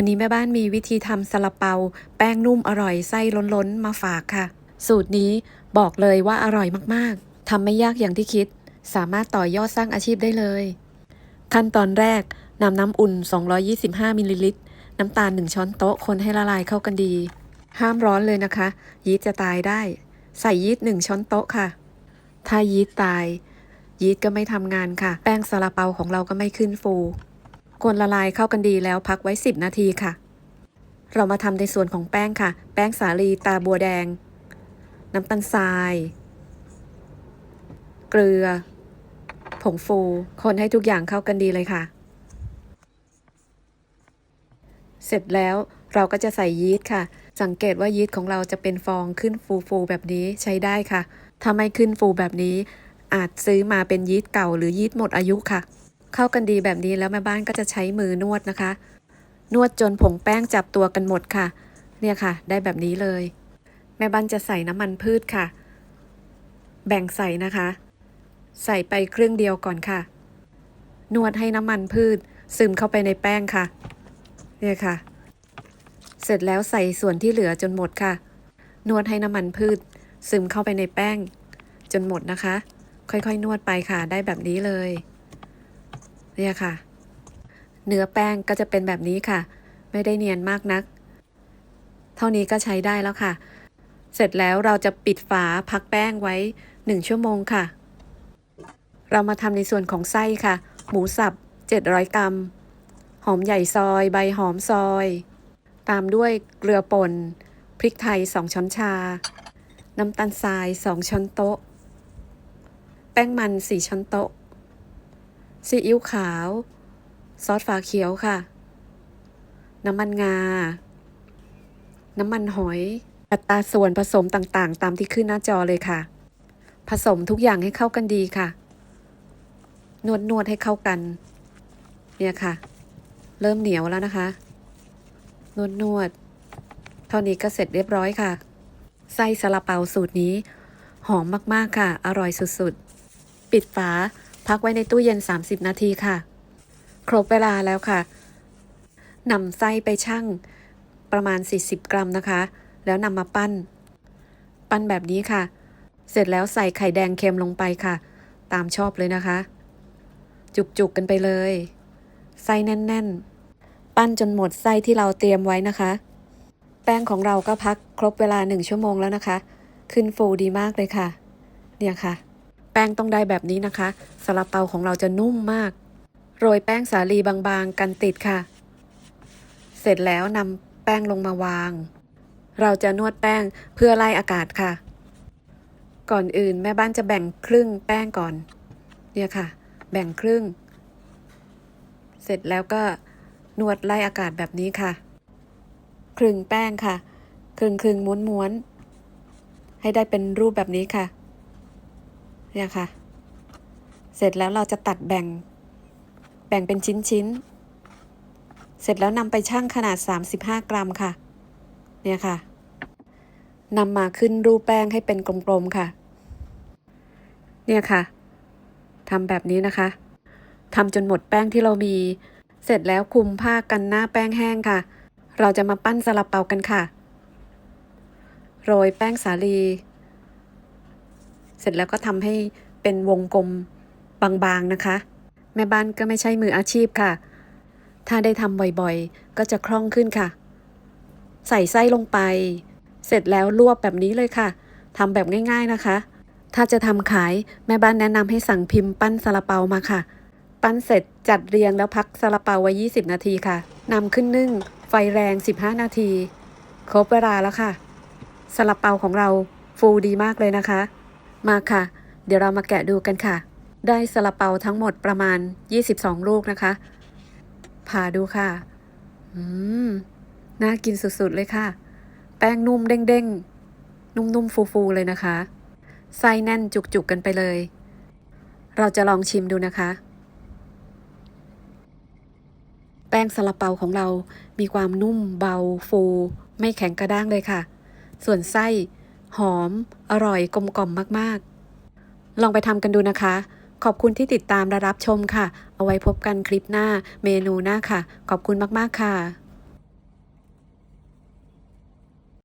วันนี้แม่บ้านมีวิธีทำซาลาเปา แป้งนุ่มอร่อยไส้ล้นๆ มาฝากค่ะ สูตรนี้บอกเลยว่าอร่อยมากๆทำไม่ยากอย่างที่คิด สามารถต่อยอดสร้างอาชีพได้เลย ขั้นตอนแรกนำน้ำอุ่น 225มิลลิลิตรน้ำตาล 1 ช้อนโต๊ะคนให้ละลายเข้ากันดี ห้ามร้อนเลยนะคะ ยีสต์จะตายได้ ใส่ยีสต์1ช้อนโต๊ะค่ะ ถ้ายีสต์ตาย ยีสต์ก็ไม่ทำงานค่ะ แป้งซาลาเปาของเราก็ไม่ขึ้นฟู คนละลายเข้ากันดีแล้วพักไว้ 10 นาทีค่ะ เรามาทำในส่วนของแป้งค่ะ แป้งสาลีตาบัวแดง น้ำตาลทราย เกลือ ผงฟู คนให้ทุกอย่างเข้ากันดีเลยค่ะ เสร็จแล้วเราก็จะใส่ยีสต์ค่ะ สังเกตว่ายีสต์ของเราจะเป็นฟองขึ้นฟูๆแบบนี้ใช้ได้ค่ะ ถ้าไม่ขึ้นฟูแบบนี้อาจซื้อมาเป็นยีสต์เก่าหรือยีสต์หมดอายุค่ะ เข้ากันดีแบบนี้แล้วแม่บ้านก็จะใช้มือนวดนะคะ นวดจนผงแป้งจับตัวกันหมดค่ะ เนี่ยค่ะ ได้แบบนี้เลย แม่บ้านจะใส่น้ำมันพืชค่ะ แบ่งใส่นะคะ ใส่ไปครึ่งเดียวก่อนค่ะ นวดให้น้ำมันพืช ซึมเข้าไปในแป้งค่ะ เนี่ยค่ะ เสร็จแล้วใส่ส่วนที่เหลือจนหมดค่ะ นวดให้น้ำมันพืช ซึมเข้าไปในแป้ง จนหมดนะคะ ค่อยๆ นวดไปค่ะ ได้แบบนี้เลย เนี่ยค่ะ เนื้อแป้งก็จะเป็นแบบนี้ค่ะ ไม่ได้เนียนมากนัก เท่านี้ก็ใช้ได้แล้วค่ะ เสร็จแล้วเราจะปิดฝาพักแป้งไว้ 1 ชั่วโมงค่ะ เรามาทำในส่วนของไส้ค่ะ หมูสับ 700 กรัม หอมใหญ่ซอย ใบหอมซอย ตามด้วยเกลือป่น พริกไทย 2 ช้อนชา น้ำตาลทราย 2 ช้อนโต๊ะ แป้งมัน 4 ช้อนโต๊ะ ซีอิ๊วขาว ซอสฝาเขียวค่ะ น้ำมันงา น้ำมันหอย อัตราส่วนผสมต่างๆ ตามที่ขึ้นหน้าจอเลยค่ะ ผสมทุกอย่างให้เข้ากันดีค่ะ นวดนวดให้เข้ากัน เนี่ยค่ะ เริ่มเหนียวแล้วนะคะ นวดนวดเท่านี้ก็เสร็จเรียบร้อยค่ะ ไส้ซาลาเปาสูตรนี้ หอมมากๆค่ะ อร่อยสุดๆ ปิดฝา พักไว้ในตู้เย็น 30 นาทีค่ะ ครบเวลาแล้วค่ะนำไส้ไปชั่งประมาณ 40 กรัมนะคะ แล้วนำมาปั้น ปั้นแบบนี้ค่ะ เสร็จแล้วใส่ไข่แดงเค็มลงไปค่ะ ตามชอบเลยนะคะ จุกๆกันไปเลย ไส้แน่น ๆ ปั้นจนหมดไส้ที่เราเตรียมไว้นะคะ แป้งของเราก็พักครบเวลาหนึ่งชั่วโมงแล้วนะคะ ขึ้นฟูดีมากเลยค่ะ เนี่ยค่ะ ป้งต้องได้แบบนี้นะคะซาลาเปาของเราจะนุ่มมาก โรยแป้งสาลีบางๆ กันติดค่ะ เสร็จแล้วนำแป้งลงมาวาง เราจะนวดแป้งเพื่อไล่อากาศค่ะ ก่อนอื่นแม่บ้านจะแบ่งครึ่งแป้งก่อน เนี่ยค่ะ แบ่งครึ่ง เสร็จแล้วก็นวดไล่อากาศแบบนี้ค่ะ ครึ่งแป้งค่ะ ครึ่งครึ่งม้วนม้วนๆให้ได้เป็นรูปแบบนี้ค่ะ เนี่ยค่ะ เสร็จแล้วเราจะตัดแบ่ง แบ่งเป็นชิ้นชิ้นๆเสร็จแล้วนำไปชั่งขนาด 35 กรัมค่ะ เนี่ยค่ะนำมาขึ้นรูปแป้งให้เป็นกลมๆค่ะ เนี่ยค่ะทำแบบนี้นะคะทำจนหมดแป้งที่เรามี เสร็จแล้วคลุมผ้ากันหน้าแป้งแห้งค่ะ เราจะมาปั้นซาลาเปากันค่ะ โรยแป้งสาลี เสร็จแล้วก็ทำให้เป็นวงกลมบางๆนะคะ แม่บ้านก็ไม่ใช่มืออาชีพค่ะ ถ้าได้ทำบ่อยๆ ก็จะคล่องขึ้นค่ะ ใส่ไส้ลงไป เสร็จแล้วลวกแบบนี้เลยค่ะทำแบบง่าย ๆนะคะ ถ้าจะทำขายแม่บ้านแนะนำให้สั่งพิมพ์ปั้นซาลาเปามาค่ะ ปั้นเสร็จจัดเรียงแล้วพักซาลาเปาไว้ 20 นาทีค่ะนำขึ้นนึ่ง ไฟแรง 15 นาที ครบเวลาแล้วค่ะซาลาเปาของเราฟูดีมากเลยนะคะ มาค่ะ เดี๋ยวเรามาแกะดูกันค่ะ ได้ซาลาเปาทั้งหมดประมาณ 22 ลูกนะคะ ผ่าดูค่ะ อืม น่ากินสุดๆเลยค่ะ แป้งนุ่มเด้งๆ นุ่มๆ ฟูๆ เลยนะคะ ไส้แน่นจุกๆ กันไปเลย เราจะลองชิมดูนะคะ แป้งซาลาเปาของเรามีความนุ่มเบาฟู ไม่แข็งกระด้างเลยค่ะ ส่วนไส้ หอม อร่อยกลมกล่อมมากๆ ลองไปทำกันดูนะคะ ขอบคุณที่ติดตามและรับชมค่ะ เอาไว้พบกันคลิปหน้าเมนูหน้าค่ะ ขอบคุณมากๆค่ะ